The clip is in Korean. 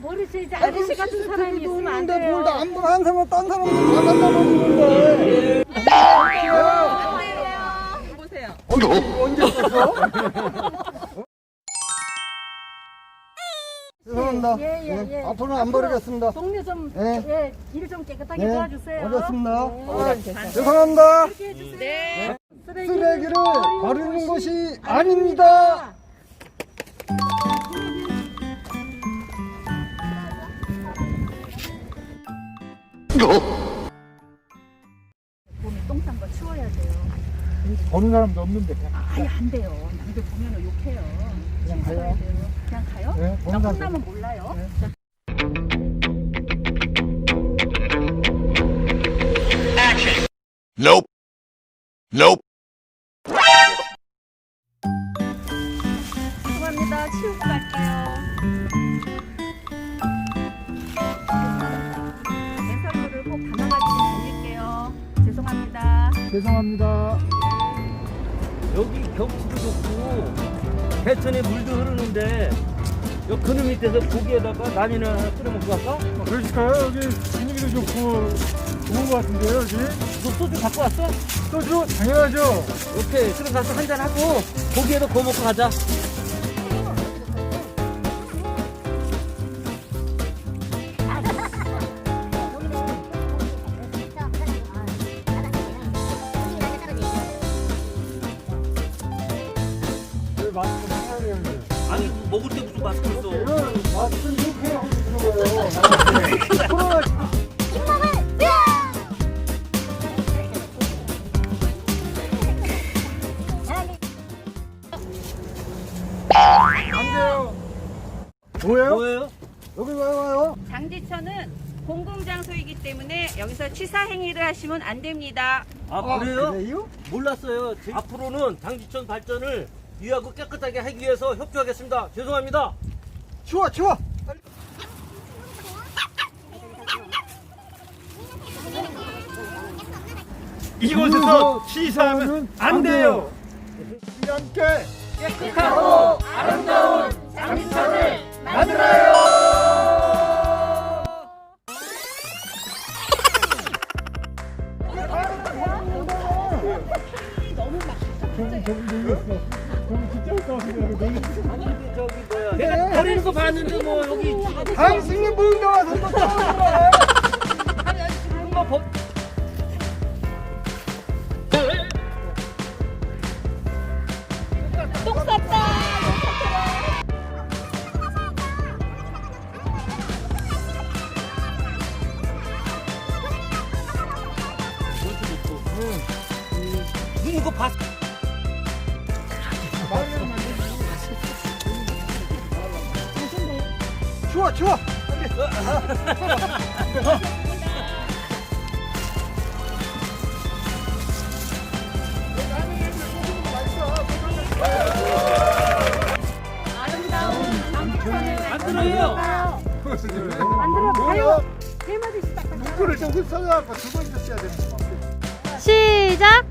모르지 이제 아저씨 같은 사람이 있으면 안 돼요. 안 보는 한 사람 딴 사람도 다 만나보는데. 보세요. 어, 언제 썼어? 죄송합니다. 예, 예, 네, 예. 앞으로는 안 버리겠습니다. 동네 좀, 예. 예, 길 좀 깨끗하게 예. 도와주세요. 알겠습니다. 예. 아, 예. 죄송합니다. 이렇게 해주세요. 네. 예. 쓰레기를 버리는 것이 아닙니다. 아닙니다. 봄에 똥 싼 거 치워야 돼요. 버는 사람도 없는데. 아예 안 돼요. 남들 보면 욕해요. 그냥 치워야 가요? 돼요. 그냥 가요? 네, 나 보는 사람 끝나면 몰라요. Nope. Nope. 죄송합니다. 치우고 갈게요. 죄송합니다. 여기 경치도 좋고 개천에 물도 흐르는데 요 그늘 밑에서 고기에다가 라면을 하나 끓여 먹고 갈까? 그러실까요? 여기 분위기도 좋고 좋은 것 같은데요, 여기? 너 소주 갖고 왔어? 소주 당연하죠. 오케이 그럼 가서 한잔 하고 고기에도 구워 먹고 가자 마스크 해야 되는데? 아니 먹을 때 무슨 마스크 이렇게 하고 있는 거예요. 코로나 안 돼요. 뭐예요? 뭐예요? 여기 왜 와요? 장지천은 공공장소이기 때문에 여기서 치사 행위를 하시면 안 됩니다. 아 그래요? 그래요? 몰랐어요 제- 앞으로는 장지천 발전을 유하고 깨끗하게 하기 위해서 협조하겠습니다 죄송합니다 치워, 치워. 이곳에서 시사하면 안 돼요. 함께 깨끗하고 아름다운 장미천을 만들어요. 저기 뭐야 내가 버리는 거 봤는데 뭐 여기 당신이 뭔가 와서 또 떠들어. 뭐 법... 똥 쌌다! 누구 거 봤... 치워, 치워. 아름다운 장미천을 안 들어요 만들어 봐요. 세 마디씩 딱 물을 좀 흩어져갖고 두번 있었어야 되는 거 같아. 시작!